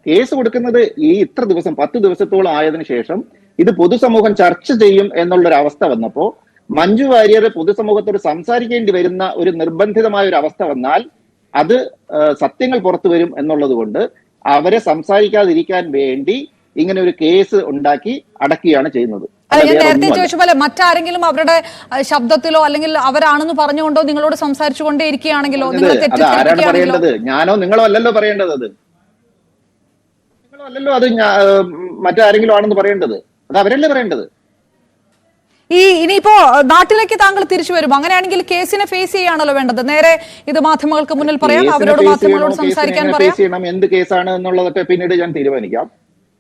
കേസ് കൊടുക്കുന്നത് ഈ ഇത്ര ദിവസം പത്ത് ദിവസത്തോളം ആയതിനു ശേഷം ഇത് പൊതുസമൂഹം ചർച്ച ചെയ്യും എന്നുള്ളൊരു അവസ്ഥ വന്നപ്പോ മഞ്ജു വാര്യർ പൊതുസമൂഹത്തോട് സംസാരിക്കേണ്ടി വരുന്ന ഒരു നിർബന്ധിതമായ ഒരു അവസ്ഥ വന്നാൽ അത് സത്യങ്ങൾ പുറത്തു വരും എന്നുള്ളത് കൊണ്ട് അവരെ സംസാരിക്കാതിരിക്കാൻ വേണ്ടി ഇങ്ങനെ ഒരു കേസ് ഉണ്ടാക്കി അടക്കുകയാണ് ചെയ്യുന്നത്. അല്ല ഞാൻ നേരത്തെ. ചോദിച്ച പോലെ മറ്റാരെങ്കിലും അവരുടെ ശബ്ദത്തിലോ അല്ലെങ്കിൽ അവരാണെന്ന് പറഞ്ഞുകൊണ്ടോ നിങ്ങളോട് സംസാരിച്ചുകൊണ്ടേ ഇരിക്കുകയാണെങ്കിലോ നിങ്ങൾ തെറ്റിദ്ധരിക്കുകയാണെങ്കിലോ? പറയേണ്ടത്? ഞാനോ നിങ്ങളോ അല്ലല്ലോ പറയേണ്ടത് അല്ലല്ലോ അത് മറ്റാരെങ്കിലും ആണെന്ന് പറയേണ്ടത്. അത് അവരല്ലേ പറയേണ്ടത്? ഈ ഇനിയിപ്പോ നാട്ടിലേക്ക് താങ്കൾ തിരിച്ചു വരും അങ്ങനെയാണെങ്കിൽ കേസിനെ ഫേസ് ചെയ്യാണല്ലോ വേണ്ടത്. നേരെ ഇത് മാധ്യമങ്ങൾക്ക് മുന്നിൽ പറയാം അവരോട് മാധ്യമങ്ങളോട് സംസാരിക്കാൻ പറയാം. എന്ത് കേസാണ് എന്നുള്ളതൊക്കെ പിന്നീട് ഞാൻ തീരുമാനിക്കാം.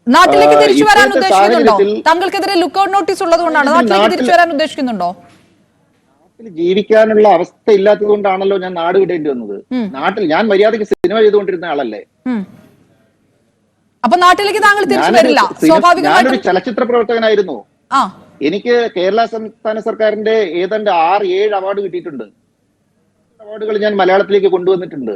നാട്ടിലേക്ക് തിരിച്ചു വരാൻ ഉദ്ദേശിക്കുന്നുണ്ടോ? താങ്കൾക്കെതിരെ ലുക്കൌട്ട് നോട്ടീസ് ഉള്ളത് കൊണ്ടാണ് നാട്ടിലേക്ക് തിരിച്ചു വരാൻ ഉദ്ദേശിക്കുന്നുണ്ടോ? ജീവിക്കാനുള്ള അവസ്ഥ ഇല്ലാത്തത് കൊണ്ടാണല്ലോ ഞാൻ നാട് വിടേണ്ടി വന്നത്. നാട്ടിൽ ഞാൻ മര്യാദയ്ക്ക് സിനിമ ചെയ്തുകൊണ്ടിരുന്ന ആളല്ലേ. അപ്പൊ നാട്ടിലേക്ക് താങ്കൾ തിരിച്ചു വരില്ല. സ്വാഭാവികമായിട്ടും ചലച്ചിത്ര പ്രവർത്തകനായിരുന്നു. ആ. എനിക്ക് കേരള സംസ്ഥാന സർക്കാരിന്റെ ഏതാണ്ട് ആറ് ഏഴ് അവാർഡ് കിട്ടിയിട്ടുണ്ട്. അവാർഡുകൾ ഞാൻ മലയാളത്തിലേക്ക് കൊണ്ടുവന്നിട്ടുണ്ട്.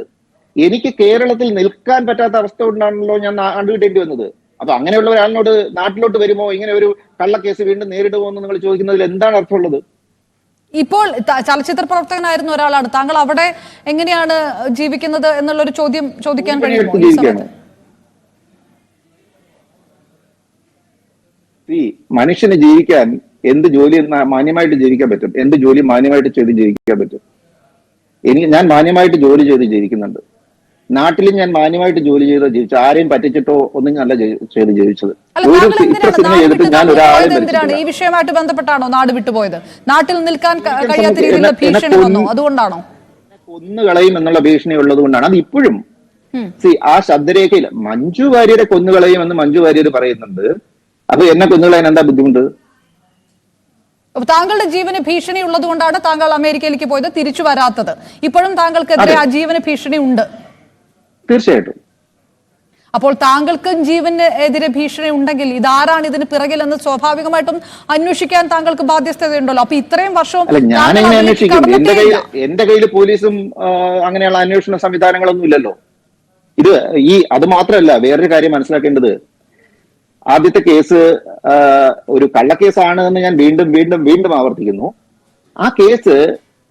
എനിക്ക് കേരളത്തിൽ നിൽക്കാൻ പറ്റാത്ത അവസ്ഥ കൊണ്ടാണല്ലോ ഞാൻ കണ്ടുകിട്ടേണ്ടി വന്നത്. അപ്പൊ അങ്ങനെയുള്ള ഒരാളിനോട് നാട്ടിലോട്ട് വരുമോ? ഇങ്ങനെ ഒരു കള്ളക്കേസ് വീണ്ടും നേരിടുമോ എന്ന് നിങ്ങൾ ചോദിക്കുന്നതിൽ എന്താണ് അർത്ഥമുള്ളത്? ഇപ്പോൾ ചലച്ചിത്ര പ്രവർത്തകനായിരുന്ന ഒരാളാണ്. താങ്കൾ അവിടെ എങ്ങനെയാണ് ജീവിക്കുന്നത് എന്നുള്ള ഒരു ചോദ്യം ചോദിക്കാൻ കഴിയുമോ ഈ മനുഷ്യന് ജീവിക്കാൻ എന്ത് ജോലി മാന്യമായിട്ട് ജീവിക്കാൻ പറ്റും? എന്ത് ജോലി മാന്യമായിട്ട് ചെയ്ത് ജീവിക്കാൻ പറ്റും? എനിക്ക് ഞാൻ മാന്യമായിട്ട് ജോലി ചെയ്ത് ജീവിക്കുന്നുണ്ട്. നാട്ടിൽ ഞാൻ മാന്യമായിട്ട് ജോലി ചെയ്ത് ജീവിച്ചു. ആരെയും പറ്റിച്ചിട്ടോ ഒന്നും അല്ല ചെയ്- ചെയ്ത് ജീവിച്ചത്. ഒരു ഇത്ര സിനിമ ചെയ്തിട്ട് ഞാൻ ഒരാളെ ഈ വിഷയമായിട്ട് ബന്ധപ്പെട്ടാണോ നാട് വിട്ടുപോയത്? നാട്ടിൽ നിൽക്കാൻ കഴിയാത്ത രീതിയിലുള്ള ഭീഷണി വന്നു? അതുകൊണ്ടാണോ? കൊന്നുകളയും എന്നുള്ള ഭീഷണി ഉള്ളത് കൊണ്ടാണ്. അത് ഇപ്പോഴും സി ആ ശബ്ദരേഖയിൽ മഞ്ജു വാര്യരെ കൊന്നുകളയും എന്ന് മഞ്ജു വാര്യർ പറയുന്നുണ്ട്. അപ്പൊ എന്നെ കൊന്നുകളയാൻ എന്താ ബുദ്ധിമുട്ട്? താങ്കളുടെ ജീവന് ഭീഷണി ഉള്ളത് കൊണ്ടാണ് താങ്കൾ അമേരിക്കയിലേക്ക് പോയത് തിരിച്ചു വരാത്തത്. ഇപ്പോഴും താങ്കൾക്കെതിരെ എത്ര ആ ജീവന് ഭീഷണി ഉണ്ട്. തീർച്ചയായിട്ടും. അപ്പോൾ താങ്കൾക്കും ജീവന് എതിരെ ഭീഷണി ഉണ്ടെങ്കിൽ ഇതാരാണ് ഇതിന് പിറകിലെന്ന് സ്വാഭാവികമായിട്ടും അന്വേഷിക്കാൻ താങ്കൾക്ക് ബാധ്യസ്ഥതയുണ്ടല്ലോ. അപ്പൊ ഇത്രയും വർഷവും ഞാൻ താങ്കൾ എങ്ങനെ അന്വേഷിക്കും? എന്റെ കയ്യിൽ എന്റെ കയ്യിൽ പോലീസും അങ്ങനെയുള്ള അന്വേഷണ സംവിധാനങ്ങളൊന്നും ഇല്ലല്ലോ. ഇത് ഈ അത് മാത്രമല്ല വേറൊരു കാര്യം മനസ്സിലാക്കേണ്ടത്. ആദ്യത്തെ കേസ് ഒരു കള്ളക്കേസാണ് എന്ന് ഞാൻ വീണ്ടും വീണ്ടും വീണ്ടും ആവർത്തിക്കുന്നു. ആ കേസ്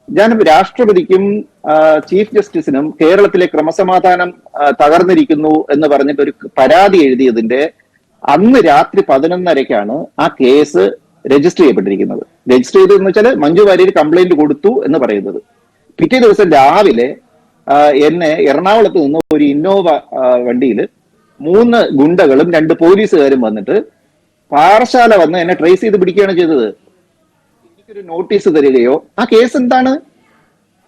ഞാൻ രാഷ്ട്രപതിക്കും ചീഫ് ജസ്റ്റിസിനും കേരളത്തിലെ ക്രമസമാധാനം തകർന്നിരിക്കുന്നു എന്ന് പറഞ്ഞിട്ട് ഒരു പരാതി എഴുതിയതിന്റെ അന്ന് രാത്രി പതിനൊന്നരയ്ക്കാണ് ആ കേസ് രജിസ്റ്റർ ചെയ്യപ്പെട്ടിരിക്കുന്നത്. രജിസ്റ്റർ ചെയ്തതെന്ന് വെച്ചാൽ മഞ്ജു വാര്യർ കംപ്ലൈന്റ് കൊടുത്തു എന്ന് പറയുന്നത്. പിറ്റേ ദിവസം രാവിലെ എന്നെ എറണാകുളത്ത് നിന്ന് ഒരു ഇന്നോവ വണ്ടിയിൽ മൂന്ന് ഗുണ്ടകളും രണ്ട് പോലീസുകാരും വന്നിട്ട് പാറശാല വന്ന് എന്നെ ട്രേസ് ചെയ്ത് പിടിക്കുകയാണ് ചെയ്തത്. എനിക്കൊരു നോട്ടീസ് തരികയോ? ആ കേസ് എന്താണ്?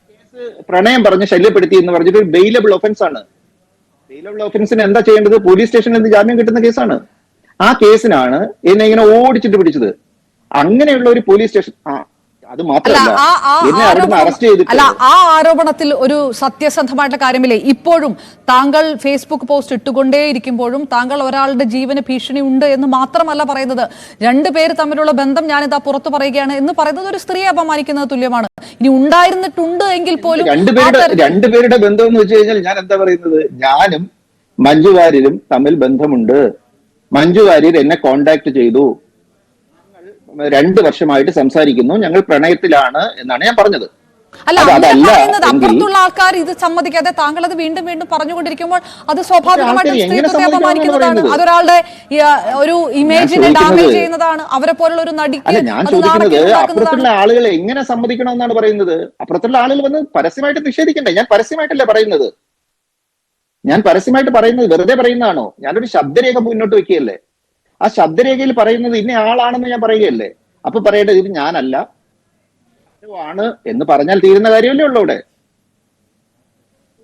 കേസ് പ്രണയം പറഞ്ഞ് ശല്യപ്പെടുത്തി എന്ന് പറഞ്ഞിട്ട് ഒരു ബെയിലബിൾ ഒഫൻസ് ആണ്. ബെയിലബിൾ ഒഫൻസിന് എന്താ ചെയ്യേണ്ടത്? പോലീസ് സ്റ്റേഷനിൽ നിന്ന് ജാമ്യം കിട്ടുന്ന കേസാണ് ആ കേസിനാണ് എന്നെ ഇങ്ങനെ ഓടിച്ചിട്ട് പിടിച്ചത്. അങ്ങനെയുള്ള ഒരു പോലീസ് സ്റ്റേഷൻ ആ അത് അല്ല മാത്രമല്ല അല്ല ആ ആരോപണത്തിൽ ഒരു സത്യസന്ധമായിട്ടുള്ള കാര്യമില്ലേ? ഇപ്പോഴും താങ്കൾ ഫേസ്ബുക്ക് പോസ്റ്റ് ഇട്ടുകൊണ്ടേയിരിക്കുമ്പോഴും താങ്കൾ ഒരാളുടെ ജീവന് ഭീഷണി ഉണ്ട് എന്ന് മാത്രമല്ല പറയുന്നത്. രണ്ടു പേര് തമ്മിലുള്ള ബന്ധം ഞാനിതാ പുറത്തു പറയുകയാണ് എന്ന് പറയുന്നത് ഒരു സ്ത്രീയെ അപമാനിക്കുന്നത് തുല്യമാണ്. ഇനി ഉണ്ടായിരുന്നിട്ടുണ്ട് എങ്കിൽ പോലും രണ്ടുപേരുടെ രണ്ടുപേരുടെ ബന്ധം എന്ന് വെച്ച് കഴിഞ്ഞാൽ ഞാൻ എന്താ പറയുന്നത്? ഞാനും മഞ്ജു വാര്യരും തമ്മിൽ ബന്ധമുണ്ട്. മഞ്ജു വാര്യർ എന്നെ കോണ്ടാക്ട് ചെയ്തു. രണ്ട് വർഷമായിട്ട് സംസാരിക്കുന്നു. ഞങ്ങൾ പ്രണയത്തിലാണ് എന്നാണ് ഞാൻ പറഞ്ഞത്. അല്ല പറയുന്നത് അപ്പുറത്തുള്ള ആൾക്കാർ ഇത് സമ്മതിക്കാതെ താങ്കൾ അത് വീണ്ടും വീണ്ടും പറഞ്ഞുകൊണ്ടിരിക്കുമ്പോൾ അത് സ്വാഭാവികമായിട്ടും സ്ത്രീത്വത്തെ അപമാനിക്കുന്നതാണ്. അതൊരാളുടെ ഒരു ഇമേജിനെ ഡാമേജ് ചെയ്യുന്നതാണ്. അവരെ പോലുള്ള ഒരു നടിക്ക് ഞാൻ ചോദിക്കുന്നത് അപ്പുറത്തുള്ള ആളുകൾ എങ്ങനെ സമ്മതിക്കണമെന്നാണ് പറയുന്നത്? അപ്പുറത്തുള്ള ആളുകൾ വന്ന് പരസ്യമായിട്ട് നിഷേധിക്കണ്ടേ? ഞാൻ പരസ്യമായിട്ടല്ലേ പറയുന്നത്? ഞാൻ പരസ്യമായിട്ട് പറയുന്നത് വെറുതെ പറയുന്നതാണോ? ഞാനൊരു ശബ്ദരേഖ മുന്നോട്ട് വെക്കുകയല്ലേ? ആ ശബ്ദരേഖയിൽ പറയുന്നത് ഇന്ന ആളാണെന്ന് ഞാൻ പറയുകയല്ലേ? അപ്പൊ പറയേണ്ടത് ഇത് ഞാനല്ല. ആണ് എന്ന് പറഞ്ഞാൽ തീരുന്ന കാര്യമല്ലേ ഉള്ളൂ ഇവിടെ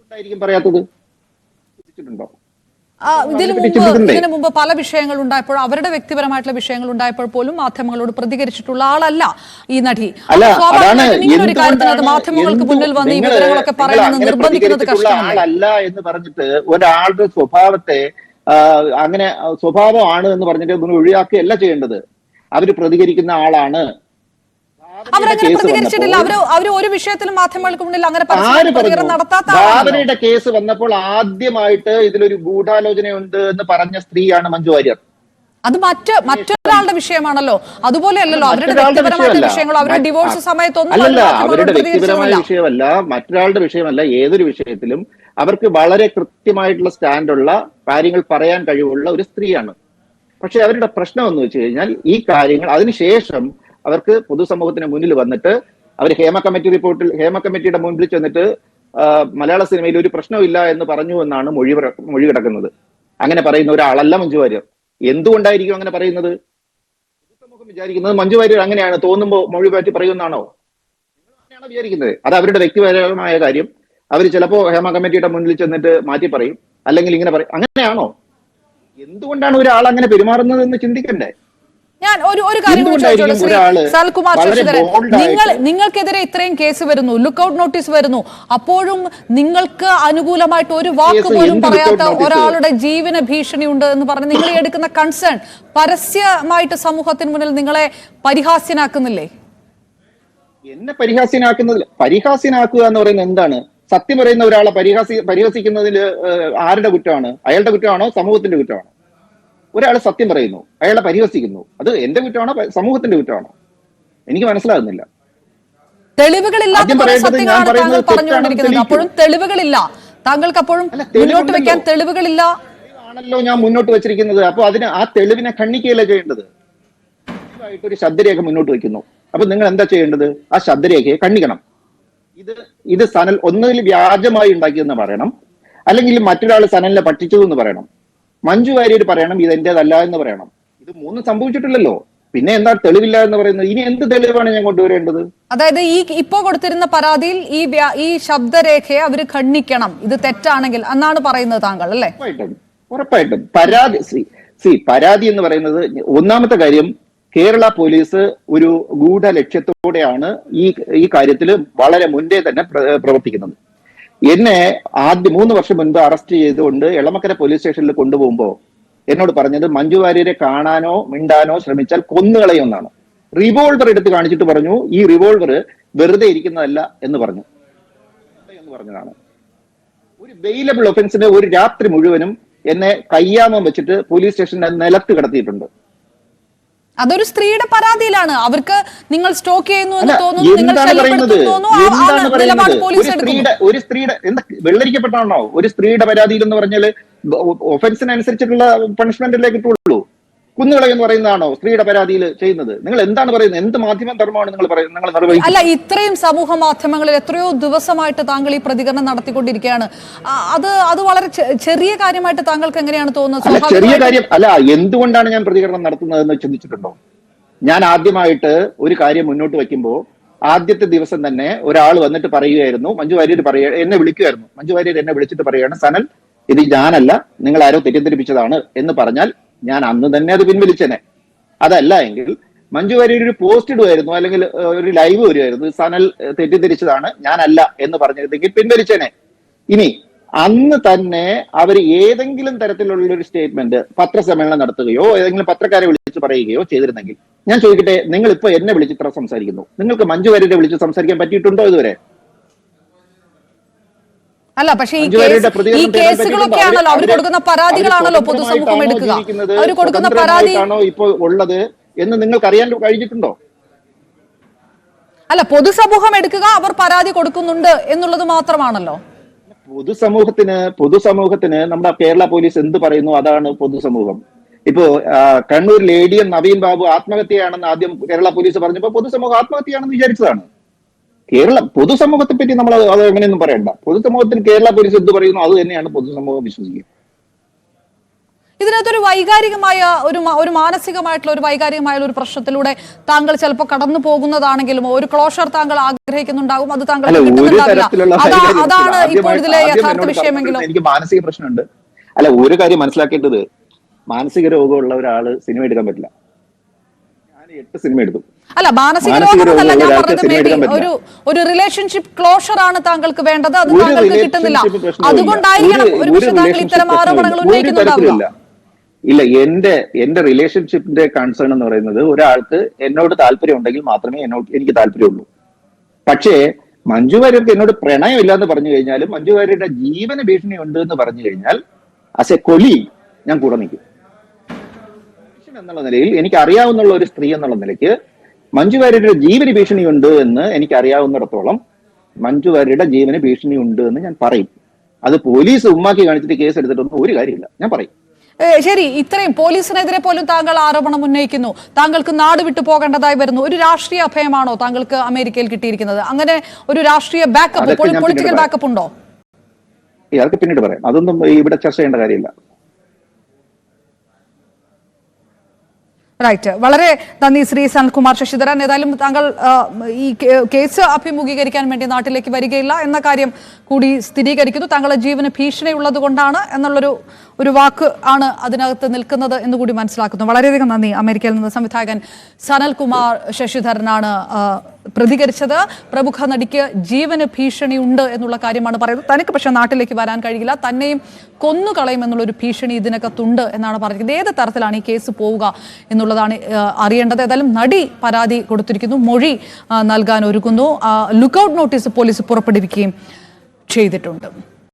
എന്തായിരിക്കും പറയാത്തത്. ആ, ഇതിനു മുമ്പ് ഇതിനു മുമ്പ് പല വിഷയങ്ങൾ ഉണ്ടായപ്പോൾ അവരുടെ വ്യക്തിപരമായിട്ടുള്ള വിഷയങ്ങൾ ഉണ്ടായപ്പോൾ പോലും മാധ്യമങ്ങളോട് പ്രതികരിച്ചിട്ടുള്ള ആളല്ല ഈ നടി. ഒരു മാധ്യമങ്ങൾക്ക് മുന്നിൽ വന്ന് ഈ വിവരങ്ങളൊക്കെ പറയുന്നത് നിർബന്ധിക്കുന്നത് കഷ്ടമാണ് എന്ന് പറഞ്ഞിട്ട് ഒരാളുടെ സ്വഭാവത്തെ അങ്ങനെ സ്വഭാവമാണ് എന്ന് പറഞ്ഞിട്ട് ഒന്ന് ഒഴിവാക്കുകയല്ല ചെയ്യേണ്ടത്. അവർ പ്രതികരിക്കുന്ന ആളാണ്. ഭാവനയുടെ കേസ് വന്നപ്പോൾ ആദ്യമായിട്ട് ഇതിലൊരു ഗൂഢാലോചനയുണ്ട് എന്ന് പറഞ്ഞ സ്ത്രീയാണ് മഞ്ജു വാര്യർ. അത് മറ്റ് മറ്റൊരാളുടെ വിഷയമാണല്ലോ. അതുപോലെ അല്ലല്ലോ അവരുടെ വ്യക്തിപരമായിട്ടുള്ള വിഷയങ്ങൾ വിഷയങ്ങളോ അവരുടെ ഡിവോഴ്സ് സമയത്തൊന്നും അവരുടെ വ്യക്തിപരമായ. വിഷയമല്ല. മറ്റൊരാളുടെ വിഷയമല്ല ഏതൊരു വിഷയത്തിലും അവർക്ക് വളരെ കൃത്യമായിട്ടുള്ള സ്റ്റാൻഡുള്ള കാര്യങ്ങൾ പറയാൻ കഴിവുള്ള ഒരു സ്ത്രീയാണ്. പക്ഷെ അവരുടെ പ്രശ്നം എന്ന് വെച്ച് കഴിഞ്ഞാൽ ഈ കാര്യങ്ങൾ അതിനുശേഷം അവർക്ക് പൊതുസമൂഹത്തിന് മുന്നിൽ വന്നിട്ട് അവർ ഹേമ കമ്മിറ്റി റിപ്പോർട്ടിൽ ഹേമ കമ്മിറ്റിയുടെ മുൻപിൽ ചെന്നിട്ട് മലയാള സിനിമയിൽ ഒരു പ്രശ്നമില്ല എന്ന് പറഞ്ഞു എന്നാണ് മൊഴി മൊഴി കിടക്കുന്നത്. അങ്ങനെ പറയുന്ന ഒരാളല്ല മഞ്ജു വാര്യർ. എന്തുകൊണ്ടായിരിക്കും അങ്ങനെ പറയുന്നത്? വിചാരിക്കുന്നത് മഞ്ജു വാര്യർ അങ്ങനെയാണ് തോന്നുമ്പോൾ മൊഴി പറ്റി പറയുമെന്നാണോ? അങ്ങനെയാണ് വിചാരിക്കുന്നത്. അത് അവരുടെ വ്യക്തിപരമായ കാര്യം. അവർ ചിലപ്പോ ഹേമ കമ്മിറ്റിയുടെ മുന്നിൽ ചെന്നിട്ട് മാറ്റി പറയും. അല്ലെങ്കിൽ ഇങ്ങനെ പറയും. അങ്ങനെയാണോ? എന്തുകൊണ്ടാണ് ഒരാൾ അങ്ങനെ പെരുമാറുന്നത് എന്ന് ചിന്തിക്കണ്ടേ? ഞാൻ ഒരു ഒരു കാര്യം ചോദിച്ചോളൂ ശ്രീ സൽകുമാർ ശശിധരൻ നിങ്ങൾ നിങ്ങൾക്കെതിരെ ഇത്രയും കേസ് വരുന്നു. ലുക്കൌട്ട് നോട്ടീസ് വരുന്നു. അപ്പോഴും നിങ്ങൾക്ക് അനുകൂലമായിട്ട് ഒരു വാക്ക് പോലും പറയാത്ത ഒരാളുടെ ജീവന ഭീഷണി ഉണ്ട് എന്ന് പറഞ്ഞ് നിങ്ങൾ എടുക്കുന്ന കൺസേൺ പരസ്യമായിട്ട് സമൂഹത്തിന് മുന്നിൽ നിങ്ങളെ പരിഹാസ്യനാക്കുന്നില്ലേ? എന്നെ പരിഹാസ്യനാക്കുന്നതിൽ പരിഹാസ്യനാക്കുക എന്ന് പറയുന്നത് എന്താണ്? സത്യം പറയുന്ന ഒരാളെ പരിഹാസി പരിഹസിക്കുന്നതിൽ ആരുടെ കുറ്റമാണ്? അയാളുടെ കുറ്റമാണോ? സമൂഹത്തിന്റെ കുറ്റമാണോ? ഒരാൾ സത്യം പറയുന്നു. അയാളെ പരിഹസിക്കുന്നു. അത് എന്റെ കുറ്റമാണോ? സമൂഹത്തിന്റെ കുറ്റമാണോ? എനിക്ക് മനസ്സിലാകുന്നില്ല. തെളിവുകളില്ലാത്ത താങ്കൾ പറഞ്ഞുകൊണ്ടിരിക്കുന്നത്. അപ്പോഴും തെളിവുകളില്ല. താങ്കൾക്ക് അപ്പോഴും മുന്നോട്ട് വെക്കാൻ തെളിവുകളില്ല. ആണല്ലോ ഞാൻ മുന്നോട്ട് വെച്ചിരിക്കുന്നത്. അപ്പൊ അതിന് ആ തെളിവിനെ കണ്ണിക്കുകയല്ലേ ചെയ്യേണ്ടത്? ഒരു ശബ്ദരേഖ മുന്നോട്ട് വെക്കുന്നു. അപ്പൊ നിങ്ങൾ എന്താ ചെയ്യേണ്ടത്? ആ ശബ്ദരേഖയെ കണ്ണിക്കണം ഇത് ഇത് സനൽ ഒന്നിൽ വ്യാജമായി ഉണ്ടാക്കിയെന്ന് പറയണം. അല്ലെങ്കിൽ മറ്റൊരാൾ സനലിനെ പറ്റിച്ചതെന്ന് പറയണം. മഞ്ജു വാര്യർ പറയണം ഇത് എന്റേതല്ല എന്ന് പറയണം. ഇത് മൂന്നും സംഭവിച്ചിട്ടില്ലല്ലോ. പിന്നെ എന്താ തെളിവില്ല എന്ന് പറയുന്നത്? ഇനി എന്ത് തെളിവാണ് ഞാൻ കൊണ്ടുവരേണ്ടത്? അതായത് ഈ ഇപ്പോ കൊടുത്തിരുന്ന പരാതിയിൽ ഈ ഈ ശബ്ദരേഖയെ അവർ ഖണ്ഡിക്കണം. ഇത് തെറ്റാണെങ്കിൽ എന്നാണ് പറയുന്നത് താങ്കൾ അല്ലേ? ഉറപ്പായിട്ടും. ഉറപ്പായിട്ടും. പരാതി സി സി പരാതി എന്ന് പറയുന്നത് ഒന്നാമത്തെ കാര്യം കേരള പോലീസ് ഒരു ഗൂഢ ലക്ഷ്യത്തോടെയാണ് ഈ ഈ കാര്യത്തിൽ വളരെ മുൻപേ തന്നെ പ്ര- പ്രവർത്തിക്കുന്നത്. എന്നെ ആദ്യ മൂന്ന് വർഷം മുൻപ് അറസ്റ്റ് ചെയ്തുകൊണ്ട് എളമക്കര പോലീസ് സ്റ്റേഷനിൽ കൊണ്ടുപോകുമ്പോൾ എന്നോട് പറഞ്ഞത് മഞ്ജു വാര്യരെ കാണാനോ മിണ്ടാനോ ശ്രമിച്ചാൽ കൊന്നുകളയുമെന്നാണ്. റിവോൾവർ എടുത്ത് കാണിച്ചിട്ട് പറഞ്ഞു ഈ റിവോൾവർ വെറുതെ ഇരിക്കുന്നതല്ല എന്ന് പറഞ്ഞു. എന്ന് പറഞ്ഞതാണ്. ഒരു വെയിലബിൾ ഒഫൻസിന് ഒരു രാത്രി മുഴുവനും എന്നെ കയ്യാമം വെച്ചിട്ട് പോലീസ് സ്റ്റേഷന്റെ നിലത്ത് കിടത്തിയിട്ടുണ്ട്. അതൊരു സ്ത്രീയുടെ പരാതിയിലാണ്. അവർക്ക് നിങ്ങൾ സ്റ്റോക്ക് ചെയ്യുന്നു എന്ന് തോന്നുന്നു നിങ്ങൾ നിലപാട് പോലീസ് ഒരു സ്ത്രീയുടെ എന്താ വെള്ളരിക്കപ്പെട്ടാണോ? ഒരു സ്ത്രീയുടെ പരാതിയിൽ എന്ന് പറഞ്ഞാൽ ഒഫൻസിനനുസരിച്ചിട്ടുള്ള പണിഷ്മെന്റ് അല്ലേ കിട്ടുള്ളൂ? കുന്നുകളയെന്ന് പറയുന്നതാണോ സ്ത്രീയുടെ പരാതിയിൽ ചെയ്യുന്നത്? നിങ്ങൾ എന്താണ് പറയുന്നത്? എന്ത് മാധ്യമ ധർമ്മമാണ് നിങ്ങൾ പറയുന്നത്? നിങ്ങൾ നിർവഹിക്കുന്നത്? അല്ല ഇത്രയും സമൂഹ മാധ്യമങ്ങളിൽ എത്രയോ ദിവസമായിട്ട് താങ്കൾ ഈ പ്രതികരണം നടത്തിക്കൊണ്ടിരിക്കുകയാണ്. അത് അത് വളരെ ചെറിയ കാര്യമായിട്ട് താങ്കൾക്ക് എങ്ങനെയാണ് തോന്നുന്നത്? ചെറിയ കാര്യം അല്ല എന്തുകൊണ്ടാണ് ഞാൻ പ്രതികരണം നടത്തുന്നതെന്ന് ചിന്തിച്ചിട്ടുണ്ടോ? ഞാൻ ആദ്യമായിട്ട് ഒരു കാര്യം മുന്നോട്ട് വെക്കുമ്പോൾ ആദ്യത്തെ ദിവസം തന്നെ ഒരാൾ വന്നിട്ട് പറയുകയായിരുന്നു മഞ്ജു വാര്യർ പറയ എന്നെ വിളിക്കുമായിരുന്നു മഞ്ജു വാര്യർ എന്നെ വിളിച്ചിട്ട് പറയുകയാണ് സനൽ ഇത് ഞാനല്ല നിങ്ങൾ ആരോ തെറ്റിദ്ധരിപ്പിച്ചതാണ് എന്ന് പറഞ്ഞാൽ ഞാൻ അന്ന് തന്നെ അത് പിൻവലിച്ചേനെ. അതല്ല എങ്കിൽ മഞ്ജു വാര്യർ ഒരു പോസ്റ്റ് ഇടുമായിരുന്നു അല്ലെങ്കിൽ ഒരു ലൈവ് വരുമായിരുന്നു സനൽ തെറ്റിദ്ധരിച്ചതാണ് ഞാനല്ല എന്ന് പറഞ്ഞിരുന്നെങ്കിൽ പിൻവലിച്ചേനെ. ഇനി അന്ന് തന്നെ അവർ ഏതെങ്കിലും തരത്തിലുള്ള ഒരു സ്റ്റേറ്റ്മെന്റ് പത്രസമ്മേളനം നടത്തുകയോ ഏതെങ്കിലും പത്രക്കാരെ വിളിച്ച് പറയുകയോ ചെയ്തിരുന്നെങ്കിൽ ഞാൻ ചോദിക്കട്ടെ നിങ്ങൾ ഇപ്പൊ എന്നെ വിളിച്ച് ഇത്ര സംസാരിക്കുന്നു. നിങ്ങൾക്ക് മഞ്ജു വാര്യരെ വിളിച്ച് സംസാരിക്കാൻ പറ്റിയിട്ടുണ്ടോ ഇതുവരെ? അല്ല പക്ഷേ ഈ ഈ കേസുകളൊക്കെ ആണല്ലോ. അവർ കൊടുക്കുന്ന പരാതികളാണല്ലോ പൊതുസമൂഹം എടുക്കുക. അവർ കൊടുക്കുന്ന പരാതി ഇപ്പോ ഉള്ളത് എന്ന് നിങ്ങൾക്ക് അറിയാൻ കഴിഞ്ഞിട്ടുണ്ടോ? അല്ല പൊതുസമൂഹം എടുക്കുക അവർ പരാതി കൊടുക്കുന്നുണ്ട് എന്നുള്ളത് മാത്രമാണല്ലോ. പൊതുസമൂഹത്തിന് പൊതുസമൂഹത്തിന് നമ്മുടെ കേരള പോലീസ് എന്ത് പറയുന്നു? അതാണ് പൊതുസമൂഹം. ഇപ്പോ കണ്ണൂർ എം നവീൻ ബാബു ആത്മഹത്യയാണെന്ന് ആദ്യം കേരള പോലീസ് പറഞ്ഞപ്പോ പൊതുസമൂഹം ആത്മഹത്യയാണെന്ന് വിചാരിച്ചതാണ്. കേരള പൊതുസമൂഹത്തെ പറ്റി നമ്മൾ അത് അങ്ങനെയൊന്നും പറയണ്ട. പൊതുസമൂഹത്തിന് കേരള പോലീസ് എന്ത് പറയുന്നു അത് തന്നെയാണ് പൊതുസമൂഹം വിശ്വസിക്കുക. ഇതിനകത്തൊരു വൈകാരികമായ ഒരു ഒരു മാനസികമായിട്ടുള്ള ഒരു വൈകാരികമായ ഒരു പ്രശ്നത്തിലൂടെ താങ്കൾ ചിലപ്പോൾ കടന്നു പോകുന്നതാണെങ്കിലും ഒരു ക്ലോഷർ താങ്കൾ ആഗ്രഹിക്കുന്നുണ്ടാകും അത് താങ്കൾ അതാണ്. ഇപ്പോൾ ഇതിലെ യഥാർത്ഥ വിഷയമെങ്കിലും. എനിക്ക് മാനസിക പ്രശ്നമുണ്ട്. അല്ല ഒരു കാര്യം മനസ്സിലാക്കേണ്ടത് മാനസിക രോഗമുള്ള ഒരാൾ സിനിമ എടുക്കാൻ പറ്റില്ല. ഞാൻ എട്ട് സിനിമ എടുത്തു. അല്ല മാനസിക രോഗമെന്നല്ല ഞാൻ പറഞ്ഞത് മേബി ഒരു ഒരു റിലേഷൻഷിപ്പ് ക്ലോഷർ ആണ് താങ്കൾക്ക് വേണ്ടത്. അത് താങ്കൾക്ക് കിട്ടുന്നില്ല. അതുകൊണ്ടായിരിക്കണം ഒരു- പക്ഷേ താങ്കൾ ഇത്തരം ആരോപണങ്ങൾ തരത്തിലുമില്ല. ഇല്ല എന്റെ എന്റെ റിലേഷൻഷിപ്പിന്റെ കൺസേൺ എന്ന് പറയുന്നത് ഒരാൾക്ക് എന്നോട് താല്പര്യം ഉണ്ടെങ്കിൽ മാത്രമേ എന്നോട് എനിക്ക് താല്പര്യമുള്ളൂ. പക്ഷേ മഞ്ജു വാര്യർക്ക് എന്നോട് പ്രണയമില്ല എന്ന് പറഞ്ഞു കഴിഞ്ഞാലും മഞ്ജു വാര്യരുടെ ജീവന ഭീഷണി ഉണ്ട് എന്ന് പറഞ്ഞു കഴിഞ്ഞാൽ അസ് എ കൊലി ഞാൻ കൂടെ നിൽക്കും. എന്നുള്ള നിലയിൽ എനിക്ക് അറിയാവുന്ന ഒരു സ്ത്രീ എന്നുള്ള നിലയ്ക്ക് മഞ്ജു വാര്യരുടെ ജീവന് ഭീഷണി ഉണ്ട് എന്ന് എനിക്ക് അറിയാവുന്നിടത്തോളം മഞ്ജു വാര്യരുടെ ജീവന് ഭീഷണി ഉണ്ട് എന്ന് ഞാൻ പറയും. അത് പോലീസ് ഉമ്മാക്കി കാണിച്ചിട്ട് കേസ് എടുത്തിട്ടൊന്നും ഒരു കാര്യമില്ല. ഞാൻ പറയും. ശരി ഇത്രയും പോലീസിനെതിരെ പോലും താങ്കൾ ആരോപണം ഉന്നയിക്കുന്നു. താങ്കൾക്ക് നാട് വിട്ടു പോകേണ്ടതായി വരുന്നു. ഒരു രാഷ്ട്രീയ അഭയമാണോ താങ്കൾക്ക് അമേരിക്കയിൽ കിട്ടിയിരിക്കുന്നത്? അങ്ങനെ ഒരു രാഷ്ട്രീയ ബാക്കപ്പ് പൊളിറ്റിക്കൽ ബാക്കപ്പ് ഉണ്ടോ? ഇയാൾക്ക് പിന്നീട് പറയാം. അതൊന്നും ഇവിടെ ചർച്ച ചെയ്യേണ്ട കാര്യമില്ല. റൈറ്റ് വളരെ നന്ദി ശ്രീ സനൽകുമാർ ശശിധരൻ. ഏതായാലും താങ്കൾ ഈ കേസ് അഭിമുഖീകരിക്കാൻ വേണ്ടി നാട്ടിലേക്ക് വരികയില്ല എന്ന കാര്യം കൂടി സ്ഥിരീകരിക്കുന്നു. താങ്കളുടെ ജീവന് ഭീഷണിയുള്ളത് കൊണ്ടാണ് എന്നുള്ളൊരു ഒരു വാക്ക് ആണ് അതിനകത്ത് നിൽക്കുന്നത് എന്ന് കൂടി മനസ്സിലാക്കുന്നു. വളരെയധികം നന്ദി. അമേരിക്കയിൽ നിന്ന് സംവിധായകൻ സനൽകുമാർ ശശിധരനാണ് പ്രതികരിച്ചത്. പ്രമുഖ നടിക്ക് ജീവന് ഭീഷണിയുണ്ട് എന്നുള്ള കാര്യമാണ് പറയുന്നത്. തനിക്ക് പക്ഷേ നാട്ടിലേക്ക് വരാൻ കഴിയില്ല. തന്നെയും കൊന്നുകളയും എന്നുള്ളൊരു ഭീഷണി ഇതിനകത്തുണ്ട് എന്നാണ് പറഞ്ഞത് ഏത് തരത്തിലാണ് ഈ കേസ് പോവുക എന്നുള്ളതാണ് അറിയേണ്ടത്. ഏതായാലും നടി പരാതി കൊടുത്തിരിക്കുന്നു. മൊഴി നൽകാൻ ഒരുക്കുന്നു. ലുക്കൌട്ട് നോട്ടീസ് പോലീസ് പുറപ്പെടുവിക്കുകയും ചെയ്തിട്ടുണ്ട്.